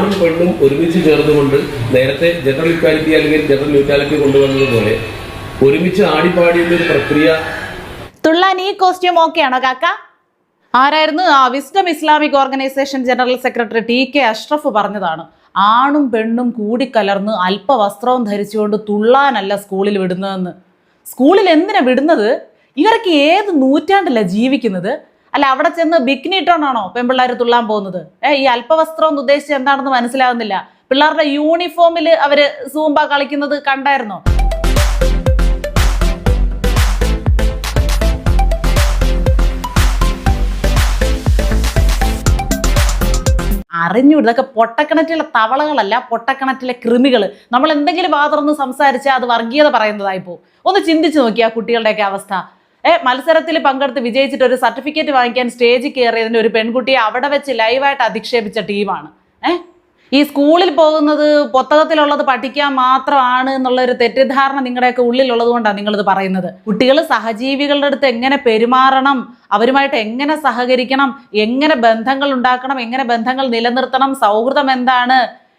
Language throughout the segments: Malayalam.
ആണും പെണ്ണും ഒരുമിച്ച് ചേർന്നുകൊണ്ട് നേരത്തെ ജനറൽ ഇക്വാലിറ്റി അല്ലെങ്കിൽ ജനറൽ ന്യൂട്രാലിറ്റി കൊണ്ടുവന്നതുപോലെ ഒരുമിച്ച് ആടിപ്പാടിയുള്ള ഒരു പ്രക്രിയ തുള്ളാൻ ഈ കോസ്റ്റ്യൂം ഓക്കെ ആണോ കാക്ക? ആരായിരുന്നു? ആ wisdom Islamic organisation general secretary T K Ashraf പറഞ്ഞതാണ്. ആണും പെണ്ണും കൂടിക്കലർന്ന് അല്പവസ്ത്രവും ധരിച്ചുകൊണ്ട് തുള്ളാനല്ല സ്കൂളിൽ വിടുന്നതെന്ന്. സ്കൂളിൽ എന്തിനാ വിടുന്നത്? ഇവർക്ക് ഏത് നൂറ്റാണ്ടല്ല ജീവിക്കുന്നത്? അല്ല അവിടെ ചെന്ന് ബിക്കിനി ഇട്ടോണ്ടാണോ പെൺപിള്ളേർ തുള്ളാൻ പോകുന്നത്? ഏഹ് ഈ അല്പവസ്ത്രം എന്ന് ഉദ്ദേശിച്ച് എന്താണെന്ന് മനസ്സിലാവുന്നില്ല. പിള്ളേരുടെ യൂണിഫോമിൽ അവർ സൂമ്പ കളിക്കുന്നത് കണ്ടായിരുന്നോ? അറിഞ്ഞു ഇതൊക്കെ പൊട്ടക്കിണറ്റിലെ തവളകളല്ല പൊട്ടക്കിണറ്റിലെ കൃമികൾ നമ്മൾ എന്തെങ്കിലും വാതർന്ന് സംസാരിച്ചാൽ അത് വർഗീയത പറയുന്നതായിപ്പോ ഒന്ന് ചിന്തിച്ചു നോക്കിയാ കുട്ടികളുടെയൊക്കെ അവസ്ഥ. മത്സരത്തിൽ പങ്കെടുത്ത് വിജയിച്ചിട്ട് ഒരു സർട്ടിഫിക്കറ്റ് വാങ്ങിക്കാൻ സ്റ്റേജിൽ കയറിയതിന് ഒരു പെൺകുട്ടിയെ അവിടെ വെച്ച് ലൈവായിട്ട് അധിക്ഷേപിച്ച ടീമാണ് ഏ? ഈ സ്കൂളിൽ പോകുന്നത് പുസ്തകത്തിലുള്ളത് പഠിക്കാൻ മാത്രമാണ് എന്നുള്ള ഒരു തെറ്റിദ്ധാരണ നിങ്ങളുടെയൊക്കെ ഉള്ളിലുള്ളത് കൊണ്ടാണ് നിങ്ങളിത് പറയുന്നത്. കുട്ടികൾ സഹജീവികളുടെ അടുത്ത് എങ്ങനെ പെരുമാറണം? അവരുമായിട്ട് എങ്ങനെ സഹകരിക്കണം? എങ്ങനെ ബന്ധങ്ങൾ ഉണ്ടാക്കണം? എങ്ങനെ ബന്ധങ്ങൾ നിലനിർത്തണം? സൗഹൃദം എന്താണ്?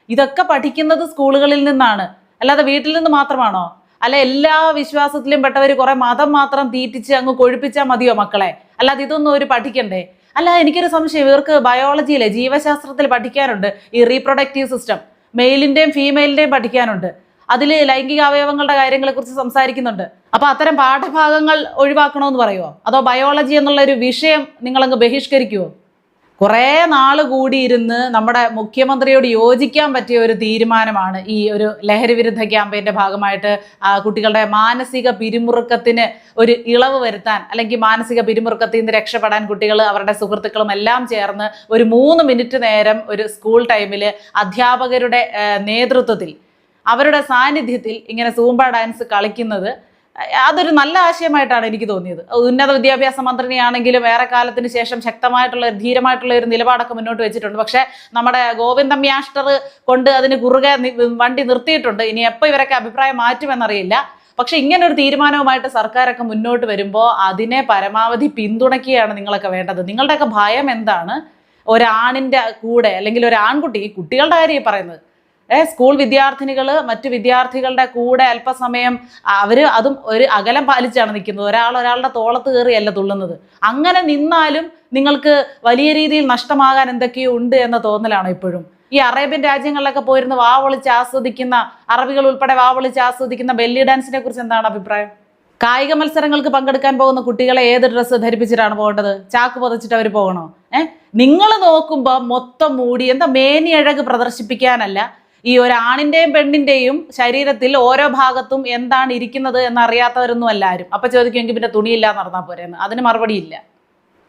ഇതൊക്കെ പഠിക്കുന്നത് സ്കൂളുകളിൽ നിന്നാണ്. അല്ലാതെ വീട്ടിൽ നിന്ന് മാത്രമാണോ? അല്ല എല്ലാ വിശ്വാസത്തിലും പെട്ടവർ കുറെ മതം മാത്രം തീറ്റിച്ച് അങ്ങ് കൊഴുപ്പിച്ചാൽ മതിയോ മക്കളെ? അല്ലാതെ ഇതൊന്നും ഒരു പഠിക്കണ്ടേ? അല്ല എനിക്കൊരു സംശയം. ഇവർക്ക് ബയോളജിയിലെ ജീവശാസ്ത്രത്തിൽ പഠിക്കാനുണ്ട് ഈ റീപ്രൊഡക്റ്റീവ് സിസ്റ്റം മെയിലിന്റെയും ഫീമെയിലിന്റെയും പഠിക്കാനുണ്ട്. അതിൽ ലൈംഗിക അവയവങ്ങളുടെ കാര്യങ്ങളെ കുറിച്ച് സംസാരിക്കുന്നുണ്ട്. അപ്പോൾ അത്തരം പാഠഭാഗങ്ങൾ ഒഴിവാക്കണമെന്ന് പറയുമോ അതോ ബയോളജി എന്നുള്ള ഒരു വിഷയം നിങ്ങളങ്ങ് ബഹിഷ്കരിക്കുമോ കുറേ കൂടി കൂടിയിരുന്ന് നമ്മുടെ മുഖ്യമന്ത്രിയോട് യോജിക്കാൻ പറ്റിയ ഒരു തീരുമാനമാണ് ഈ ഒരു ലഹരി വിരുദ്ധ ക്യാമ്പയിന്റെ ഭാഗമായിട്ട് കുട്ടികളുടെ മാനസിക പിരിമുറുക്കത്തിന് ഒരു ഇളവ് വരുത്താൻ അല്ലെങ്കിൽ മാനസിക പിരിമുറുക്കത്തിൽ നിന്ന് രക്ഷപ്പെടാൻ കുട്ടികൾ അവരുടെ സുഹൃത്തുക്കളും എല്ലാം ചേർന്ന് ഒരു മൂന്ന് മിനിറ്റ് നേരം ഒരു സ്കൂൾ ടൈമിൽ അധ്യാപകരുടെ നേതൃത്വത്തിൽ അവരുടെ സാന്നിധ്യത്തിൽ ഇങ്ങനെ സൂമ്പ ഡാൻസ് കളിക്കുന്നത് അതൊരു നല്ല ആശയമായിട്ടാണ് എനിക്ക് തോന്നിയത്. ഉന്നത വിദ്യാഭ്യാസ മന്ത്രിയാണെങ്കിലും ഏറെ കാലത്തിന് ശേഷം ശക്തമായിട്ടുള്ള ധീരമായിട്ടുള്ള ഒരു നിലപാടൊക്കെ മുന്നോട്ട് വെച്ചിട്ടുണ്ട്. പക്ഷേ നമ്മുടെ ഗോവിന്ദം യാഷ്ടർ കൊണ്ട് അതിന് കുറുകെ വണ്ടി നിർത്തിയിട്ടുണ്ട്. ഇനി എപ്പോൾ ഇവരൊക്കെ അഭിപ്രായം മാറ്റുമെന്നറിയില്ല. പക്ഷെ ഇങ്ങനെ ഒരു തീരുമാനവുമായിട്ട് സർക്കാരൊക്കെ മുന്നോട്ട് വരുമ്പോൾ അതിനെ പരമാവധി പിന്തുണയ്ക്കുകയാണ് നിങ്ങളൊക്കെ വേണ്ടത്. നിങ്ങളുടെയൊക്കെ ഭയം എന്താണ്? ഒരാണിന്റെ കൂടെ അല്ലെങ്കിൽ ഒരു ആൺകുട്ടി കുട്ടികളുടെ കാര്യം പറയുന്നത്. സ്കൂൾ വിദ്യാർത്ഥിനികൾ മറ്റു വിദ്യാർത്ഥികളുടെ കൂടെ അല്പസമയം അവർ അതും ഒരു അകലം പാലിച്ചാണ് നിൽക്കുന്നത്. ഒരാൾ ഒരാളുടെ തോളത്ത് കയറിയല്ല തുള്ളുന്നത്. അങ്ങനെ നിന്നാലും നിങ്ങൾക്ക് വലിയ രീതിയിൽ നഷ്ടമാകാൻ എന്തൊക്കെയോ ഉണ്ട് എന്ന തോന്നലാണ് ഇപ്പോഴും. ഈ അറേബ്യൻ രാജ്യങ്ങളിലൊക്കെ പോയിരുന്ന് വാ വിളിച്ച് ആസ്വദിക്കുന്ന അറബികൾ ഉൾപ്പെടെ വാ വിളിച്ച് ആസ്വദിക്കുന്ന ബെല്ലി ഡാൻസിനെ കുറിച്ച് എന്താണ് അഭിപ്രായം? കായിക മത്സരങ്ങൾക്ക് പങ്കെടുക്കാൻ പോകുന്ന കുട്ടികളെ ഏത് ഡ്രസ്സ് ധരിപ്പിച്ചിട്ടാണ് പോകേണ്ടത്? ചാക്ക് പൊതച്ചിട്ട് അവർ പോകണോ? ഏഹ് നിങ്ങൾ നോക്കുമ്പോൾ മൊത്തം മൂടി എന്താ മേനിയഴക് പ്രദർശിപ്പിക്കാനല്ല ഈ ഒരു ആണിന്റെയും പെണ്ണിന്റെയും ശരീരത്തിൽ ഓരോ ഭാഗത്തും എന്താണ് ഇരിക്കുന്നത് എന്നറിയാത്തവരൊന്നും അല്ലാരും. അപ്പൊ ചോദിക്കുമെങ്കിൽ പിന്നെ തുണിയില്ലാതെ നടന്നാൽ പോരെന്ന്. അതിന് മറുപടി ഇല്ല.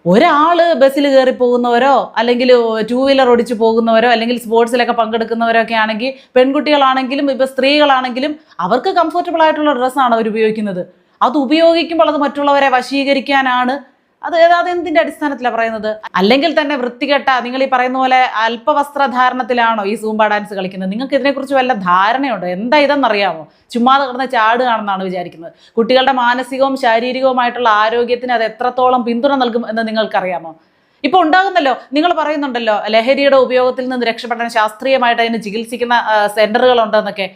ഒരാൾ ബസ്സിൽ കയറി പോകുന്നവരോ അല്ലെങ്കിൽ ടൂ വീലർ ഓടിച്ചു പോകുന്നവരോ അല്ലെങ്കിൽ സ്പോർട്സിലൊക്കെ പങ്കെടുക്കുന്നവരോ ഒക്കെ ആണെങ്കിൽ പെൺകുട്ടികളാണെങ്കിലും ഇപ്പൊ സ്ത്രീകളാണെങ്കിലും അവർക്ക് കംഫർട്ടബിൾ ആയിട്ടുള്ള ഡ്രസ്സാണ് അവർ ഉപയോഗിക്കുന്നത്. അത് ഉപയോഗിക്കുമ്പോൾ അത് മറ്റുള്ളവരെ വശീകരിക്കാനാണ് അത് അത് എന്തിന്റെ അടിസ്ഥാനത്തിലാണ് പറയുന്നത്? അല്ലെങ്കിൽ തന്നെ വൃത്തികെട്ട നിങ്ങൾ ഈ പറയുന്ന പോലെ അല്പവസ്ത്രധാരണത്തിലാണോ ഈ സൂംബ ഡാൻസ് കളിക്കുന്നത്? നിങ്ങൾക്ക് ഇതിനെക്കുറിച്ച് വല്ല ധാരണയുണ്ടോ? എന്താ ഇതെന്നറിയാമോ? ചുമ്മാതെ കിടന്ന് ചാടുകയാണെന്നാണ് വിചാരിക്കുന്നത്. കുട്ടികളുടെ മാനസികവും ശാരീരികവുമായിട്ടുള്ള ആരോഗ്യത്തിന് അത് എത്രത്തോളം പിന്തുണ നൽകും എന്ന് നിങ്ങൾക്കറിയാമോ? ഇപ്പൊ ഉണ്ടാകുന്നല്ലോ നിങ്ങൾ പറയുന്നുണ്ടല്ലോ ലഹരിയുടെ ഉപയോഗത്തിൽ നിന്ന് രക്ഷപ്പെടാൻ ശാസ്ത്രീയമായിട്ട് അതിന് ചികിത്സിക്കുന്ന സെന്ററുകൾ ഉണ്ടെന്നൊക്കെ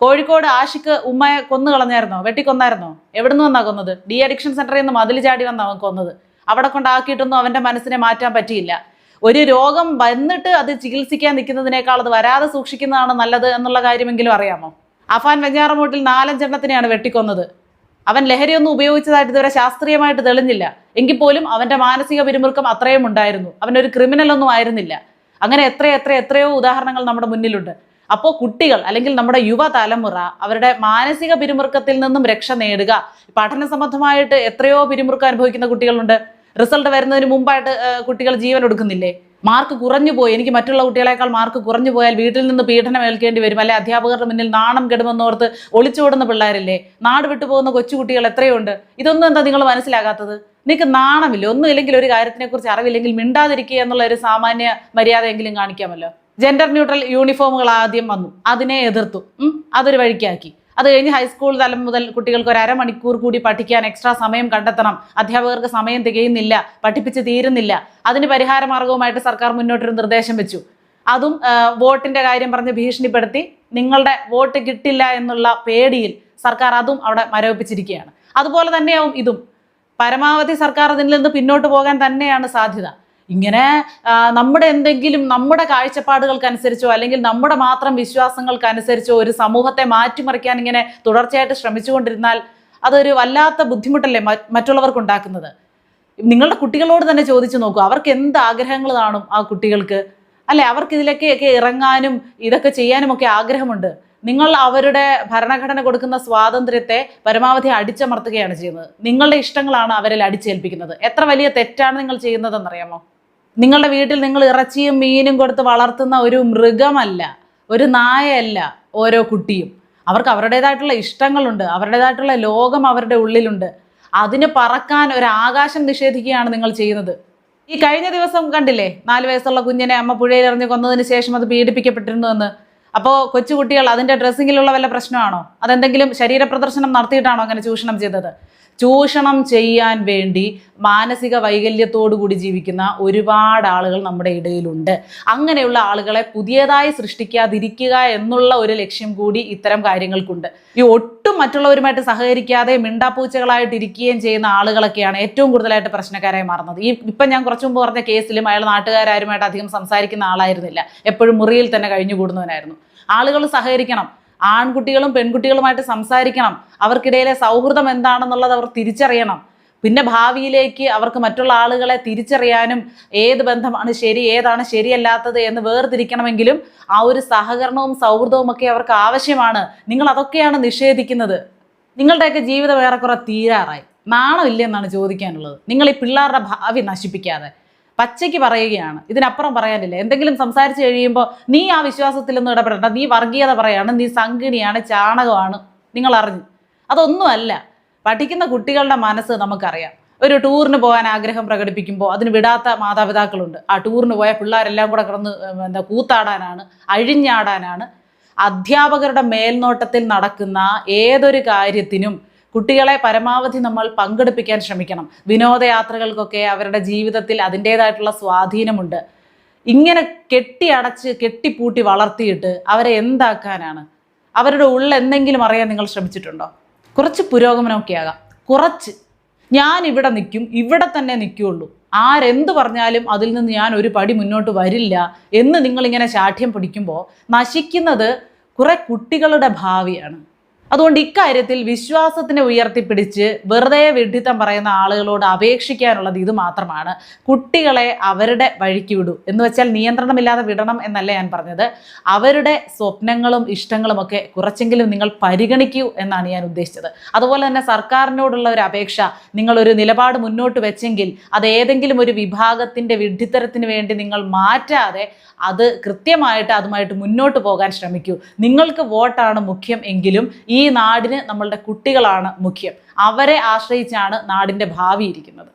കോഴിക്കോട് ആഷിക്ക് ഉമ്മയെ കൊന്നു കളഞ്ഞായിരുന്നോ? വെട്ടിക്കൊന്നായിരുന്നോ? എവിടുന്ന് വന്നാ കൊന്നത്? ഡി അഡിക്ഷൻ സെന്ററിൽ നിന്ന് മതിൽ ചാടി വന്നാ കൊന്നത്. അവിടെ കൊണ്ടാക്കിയിട്ടൊന്നും അവന്റെ മനസ്സിനെ മാറ്റാൻ പറ്റിയില്ല. ഒരു രോഗം വന്നിട്ട് അത് ചികിത്സിക്കാൻ നിൽക്കുന്നതിനേക്കാൾ അത് വരാതെ സൂക്ഷിക്കുന്നതാണ് നല്ലത് എന്നുള്ള കാര്യമെങ്കിലും അറിയാമോ? അഫാൻ വെഞ്ഞാറമൂട്ടിൽ നാലഞ്ചെണ്ണത്തിനെയാണ് വെട്ടിക്കൊന്നത്. അവൻ ലഹരിയൊന്നും ഉപയോഗിച്ചതായിട്ട് ഇതുവരെ ശാസ്ത്രീയമായിട്ട് തെളിഞ്ഞില്ല. എങ്കിൽ പോലും അവന്റെ മാനസിക പിരിമുറുക്കം അത്രയും ഉണ്ടായിരുന്നു. അവനൊരു ക്രിമിനൽ ഒന്നും ആയിരുന്നില്ല. അങ്ങനെ എത്ര എത്ര എത്രയോ ഉദാഹരണങ്ങൾ നമ്മുടെ മുന്നിലുണ്ട്. അപ്പോൾ കുട്ടികൾ അല്ലെങ്കിൽ നമ്മുടെ യുവതലമുറ അവരുടെ മാനസിക പിരിമുറുക്കത്തിൽ നിന്നും രക്ഷ നേടുക. പഠന സംബന്ധമായിട്ട് എത്രയോ പിരിമുറുക്കം അനുഭവിക്കുന്ന കുട്ടികളുണ്ട്. റിസൾട്ട് വരുന്നതിന് മുമ്പായിട്ട് കുട്ടികൾ ജീവൻ എടുക്കുന്നില്ലേ? മാർക്ക് കുറഞ്ഞു പോയി. എനിക്ക് മറ്റുള്ള കുട്ടികളെക്കാൾ മാർക്ക് കുറഞ്ഞു പോയാൽ വീട്ടിൽ നിന്ന് പീഡനം ഏൽക്കേണ്ടി വരും. അല്ലെ അധ്യാപകരുടെ മുന്നിൽ നാണം കെടുമെന്നോർത്ത് ഒളിച്ചോടുന്ന പിള്ളേരില്ലേ? നാട് വിട്ടു പോകുന്ന കൊച്ചുകുട്ടികൾ എത്രയുണ്ട്? ഇതൊന്നും എന്താ നിങ്ങൾ മനസ്സിലാകാത്തത്? നിങ്ങൾക്ക് നാണമില്ല? ഒന്നും ഇല്ലെങ്കിൽ ഒരു കാര്യത്തിനെക്കുറിച്ച് അറിവില്ലെങ്കിൽ മിണ്ടാതിരിക്കുക എന്നുള്ള ഒരു സാമാന്യ മര്യാദയെങ്കിലും കാണിക്കാമല്ലോ. ജെൻഡർ ന്യൂട്രൽ യൂണിഫോമുകൾ ആദ്യം വന്നു. അതിനെ എതിർത്തു. അതൊരു വഴിക്കാക്കി. അത് കഴിഞ്ഞ് ഹൈസ്കൂൾ തലം മുതൽ കുട്ടികൾക്ക് ഒരു അരമണിക്കൂർ കൂടി പഠിക്കാൻ എക്സ്ട്രാ സമയം കണ്ടെത്തണം. അധ്യാപകർക്ക് സമയം തികയുന്നില്ല പഠിപ്പിച്ച് തീരുന്നില്ല. അതിന് പരിഹാര മാർഗവുമായിട്ട് സർക്കാർ മുന്നോട്ടൊരു നിർദ്ദേശം വെച്ചു. അതും വോട്ടിന്റെ കാര്യം പറഞ്ഞ് ഭീഷണിപ്പെടുത്തി നിങ്ങളുടെ വോട്ട് കിട്ടില്ല എന്നുള്ള പേടിയിൽ സർക്കാർ അതും അവിടെ മരവിപ്പിച്ചിരിക്കുകയാണ്. അതുപോലെ തന്നെയാവും ഇതും. പരമാവധി സർക്കാർ ഇതിൽ നിന്ന് പിന്നോട്ട് പോകാൻ തന്നെയാണ് സാധ്യത. ഇങ്ങനെ നമ്മുടെ എന്തെങ്കിലും നമ്മുടെ കാഴ്ചപ്പാടുകൾക്കനുസരിച്ചോ അല്ലെങ്കിൽ നമ്മുടെ മാത്രം വിശ്വാസങ്ങൾക്കനുസരിച്ചോ ഒരു സമൂഹത്തെ മാറ്റിമറിക്കാൻ ഇങ്ങനെ തുടർച്ചയായിട്ട് ശ്രമിച്ചുകൊണ്ടിരുന്നാൽ അതൊരു വല്ലാത്ത ബുദ്ധിമുട്ടല്ലേ മറ്റുള്ളവർക്ക് ഉണ്ടാക്കുന്നത് നിങ്ങളുടെ കുട്ടികളോട് തന്നെ ചോദിച്ചു നോക്കൂ. അവർക്ക് എന്ത് ആഗ്രഹങ്ങൾ കാണും ആ കുട്ടികൾക്ക്? അല്ലെ? അവർക്ക് ഇതിലൊക്കെയൊക്കെ ഇറങ്ങാനും ഇതൊക്കെ ചെയ്യാനും ഒക്കെ ആഗ്രഹമുണ്ട്. നിങ്ങൾ അവരുടെ ഭരണഘടന കൊടുക്കുന്ന സ്വാതന്ത്ര്യത്തെ പരമാവധി അടിച്ചമർത്തുകയാണ് ചെയ്യുന്നത്. നിങ്ങളുടെ ഇഷ്ടങ്ങളാണ് അവരിൽ അടിച്ചേൽപ്പിക്കുന്നത്. എത്ര വലിയ തെറ്റാണ് നിങ്ങൾ ചെയ്യുന്നതെന്നറിയാമോ? നിങ്ങളുടെ വീട്ടിൽ നിങ്ങൾ ഇറച്ചിയും മീനും കൊടുത്ത് വളർത്തുന്ന ഒരു മൃഗമല്ല ഒരു നായയല്ല ഓരോ കുട്ടിയും. അവർക്ക് അവരുടേതായിട്ടുള്ള ഇഷ്ടങ്ങളുണ്ട് അവരുടേതായിട്ടുള്ള ലോകം അവരുടെ ഉള്ളിലുണ്ട്. അതിന് പറക്കാൻ ഒരു ആകാശം നിഷേധിക്കുകയാണ് നിങ്ങൾ ചെയ്യുന്നത്. ഈ കഴിഞ്ഞ ദിവസം കണ്ടില്ലേ നാല് വയസ്സുള്ള കുഞ്ഞിനെ അമ്മ പുഴയിൽ എറിഞ്ഞ് കൊന്നതിന് ശേഷം അത് പീഡിപ്പിക്കപ്പെട്ടിരുന്നു എന്ന്. അപ്പോൾ കൊച്ചുകുട്ടികൾ അതിന്റെ ഡ്രസ്സിങ്ങിലുള്ള വല്ല പ്രശ്നമാണോ? അതെന്തെങ്കിലും ശരീരപ്രദർശനം നടത്തിയിട്ടാണോ അങ്ങനെ ചൂഷണം ചെയ്തത്? ചൂഷണം ചെയ്യാൻ വേണ്ടി മാനസിക വൈകല്യത്തോടു കൂടി ജീവിക്കുന്ന ഒരുപാട് ആളുകൾ നമ്മുടെ ഇടയിലുണ്ട്. അങ്ങനെയുള്ള ആളുകളെ പുതിയതായി സൃഷ്ടിക്കാതിരിക്കുക എന്നുള്ള ഒരു ലക്ഷ്യം കൂടി ഇത്തരം കാര്യങ്ങൾക്കുണ്ട്. ഈ ഒട്ടും മറ്റുള്ളവരുമായിട്ട് സഹകരിക്കാതെ മിണ്ടാപ്പൂച്ചകളായിട്ട് ഇരിക്കുകയും ചെയ്യുന്ന ആളുകളൊക്കെയാണ് ഏറ്റവും കൂടുതലായിട്ട് പ്രശ്നക്കാരായി മാറുന്നത്. ഈ ഇപ്പം ഞാൻ കുറച്ചു മുമ്പ് പറഞ്ഞ കേസിലും അയാൾ നാട്ടുകാരുമായിട്ട് അധികം സംസാരിക്കുന്ന ആളായിരുന്നില്ല. എപ്പോഴും മുറിയിൽ തന്നെ കഴിഞ്ഞുകൂടുന്നവനായിരുന്നു. ആളുകൾ സഹകരിക്കണം. ആൺകുട്ടികളും പെൺകുട്ടികളുമായിട്ട് സംസാരിക്കണം. അവർക്കിടയിലെ സൗഹൃദം എന്താണെന്നുള്ളത് അവർ തിരിച്ചറിയണം. പിന്നെ ഭാവിയിലേക്ക് അവർക്ക് മറ്റുള്ള ആളുകളെ തിരിച്ചറിയാനും ഏത് ബന്ധമാണ് ശരി ഏതാണ് ശരിയല്ലാത്തത് എന്ന് വേർതിരിക്കണമെങ്കിലും ആ ഒരു സഹകരണവും സൗഹൃദവും ഒക്കെ അവർക്ക് ആവശ്യമാണ്. നിങ്ങൾ അതൊക്കെയാണ് നിഷേധിക്കുന്നത്. നിങ്ങളുടെയൊക്കെ ജീവിതം ഏറെക്കുറെ തീരാറായി. നാണമില്ലെന്നാണ് ചോദിക്കാനുള്ളത്. നിങ്ങൾ ഈ പിള്ളേരുടെ ഭാവി നശിപ്പിക്കാതെ. പച്ചയ്ക്ക് പറയുകയാണ്. ഇതിനപ്പുറം പറയാനില്ല. എന്തെങ്കിലും സംസാരിച്ചു കഴിയുമ്പോൾ നീ ആ വിശ്വാസത്തിലൊന്നും ഇടപെടണ്ട. നീ വർഗീയത പറയാണ്. നീ സംഗിണിയാണ് ചാണകമാണ്. നിങ്ങൾ അറിഞ്ഞു അതൊന്നുമല്ല. പഠിക്കുന്ന കുട്ടികളുടെ മനസ്സ് നമുക്കറിയാം. ഒരു ടൂറിന് പോകാൻ ആഗ്രഹം പ്രകടിപ്പിക്കുമ്പോൾ അതിന് വിടാത്ത മാതാപിതാക്കളുണ്ട്. ആ ടൂറിന് പോയ പിള്ളേരെല്ലാം കൂടെ കിടന്ന് എന്താ കൂത്താടാനാണ് അഴിഞ്ഞാടാനാണ്. അധ്യാപകരുടെ മേൽനോട്ടത്തിൽ നടക്കുന്ന ഏതൊരു കാര്യത്തിനും കുട്ടികളെ പരമാവധി നമ്മൾ പങ്കെടുപ്പിക്കാൻ ശ്രമിക്കണം. വിനോദയാത്രകൾക്കൊക്കെ അവരുടെ ജീവിതത്തിൽ അതിന്റേതായിട്ടുള്ള സ്വാധീനമുണ്ട്. ഇങ്ങനെ കെട്ടി അടച്ച് കെട്ടിപ്പൂട്ടി വളർത്തിയിട്ട് അവരെ എന്താക്കാനാണ്? അവരുടെ ഉള്ളിൽ എന്തെങ്കിലും അറിയാൻ നിങ്ങൾ ശ്രമിച്ചിട്ടുണ്ടോ? കുറച്ച് പുരോഗമനമൊക്കെ ആകാം. കുറച്ച്. ഞാൻ ഇവിടെ നിൽക്കും ഇവിടെ തന്നെ നിൽക്കുകയുള്ളൂ. ആരെന്ത് പറഞ്ഞാലും അതിൽ നിന്ന് ഞാൻ ഒരു പടി മുന്നോട്ട് വരില്ല എന്ന് നിങ്ങളിങ്ങനെ ശാഠ്യം പിടിക്കുമ്പോൾ നശിക്കുന്നത് കുറേ കുട്ടികളുടെ ഭാവിയാണ്. അതുകൊണ്ട് ഇക്കാര്യത്തിൽ വിശ്വാസത്തിനെ ഉയർത്തിപ്പിടിച്ച് വെറുതെ വിഡ്ഢിത്തം പറയുന്ന ആളുകളോട് അപേക്ഷിക്കാനുള്ളത് ഇത് മാത്രമാണ്. കുട്ടികളെ അവരുടെ വഴിക്ക് വിടൂ. എന്ന് വെച്ചാൽ നിയന്ത്രണമില്ലാതെ വിടണം എന്നല്ല ഞാൻ പറഞ്ഞത്. അവരുടെ സ്വപ്നങ്ങളും ഇഷ്ടങ്ങളും ഒക്കെ കുറച്ചെങ്കിലും നിങ്ങൾ പരിഗണിക്കൂ എന്നാണ് ഞാൻ ഉദ്ദേശിച്ചത്. അതുപോലെ തന്നെ സർക്കാരിനോടുള്ള ഒരു അപേക്ഷ നിങ്ങളൊരു നിലപാട് മുന്നോട്ട് വെച്ചെങ്കിൽ അത് ഏതെങ്കിലും ഒരു വിഭാഗത്തിന്റെ വിഡ്ഢിത്തരത്തിന് വേണ്ടി നിങ്ങൾ മാറ്റാതെ അത് കൃത്യമായിട്ട് അതുമായിട്ട് മുന്നോട്ട് പോകാൻ ശ്രമിക്കൂ. നിങ്ങൾക്ക് വോട്ടാണ് മുഖ്യം എങ്കിലും ഈ നാടിന് നമ്മളുടെ കുട്ടികളാണ് മുഖ്യം. അവരെ ആശ്രയിച്ചാണ് നാടിന്റെ ഭാവി ഇരിക്കുന്നത്.